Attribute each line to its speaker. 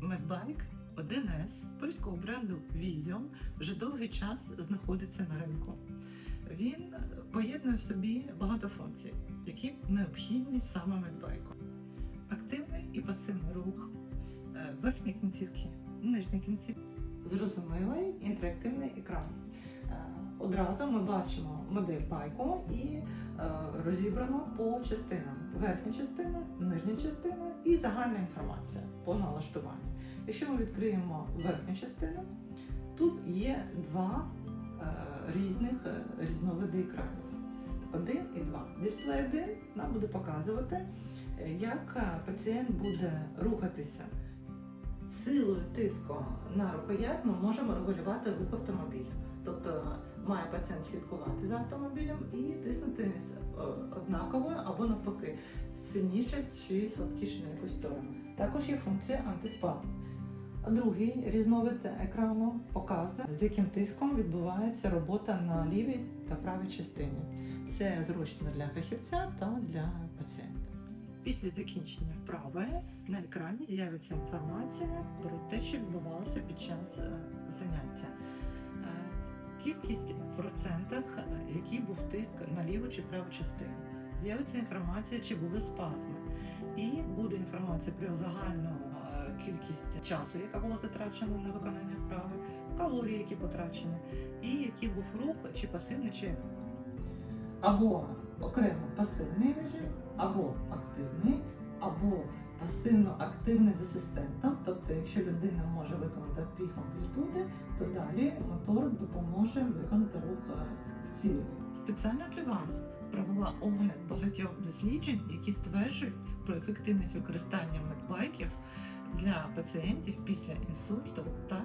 Speaker 1: Медбайк 1С польського бренду Vision вже довгий час знаходиться на ринку. Він поєднує в собі багато функцій, які необхідні саме медбайку. Активний і пасивний рух, е, верхні кінцівки, нижні кінцівки, зрозумілий інтерактивний екран. Одразу ми бачимо модель байку і е, розібрано по частинам. Верхня частина, нижня частина і загальна інформація по налаштуванню. Якщо ми відкриємо верхню частину, тут є два е, різних е, різновиди екранів. Один і два. Дисплей один нам буде показувати, як пацієнт буде рухатися. Силою тиску на рукоять ми можемо регулювати рух автомобіля. Має пацієнт слідкувати за автомобілем і тиснути е, однаково або навпаки сильніше чи слабкіше на якусь сторону. Також є функція антиспазм. А Другий різновид екрану показує, з яким тиском відбувається робота на лівій та правій частині. Це зручно для фахівця та для пацієнта. Після закінчення вправи на екрані з'явиться інформація про те, що відбувалося під час е, заняття. Кількість в процентах, е, який був тиск на ліву чи праву частину. З'явиться інформація, чи були спазми. І буде інформація про загальну е, кількість часу, яка була затрачена на виконання вправи, калорії, які потрачені, і який був рух, чи пасивний, чи або окремо пасивний режим, або активний, або пасивно-активний з асистентом. Тобто, якщо людина може виконати пів амплітуди, то далі мотор допоможе виконати рух е, в цілі. Спеціально для вас провела огляд багатьох досліджень, які стверджують про ефективність використання медбайків для пацієнтів після інсульту та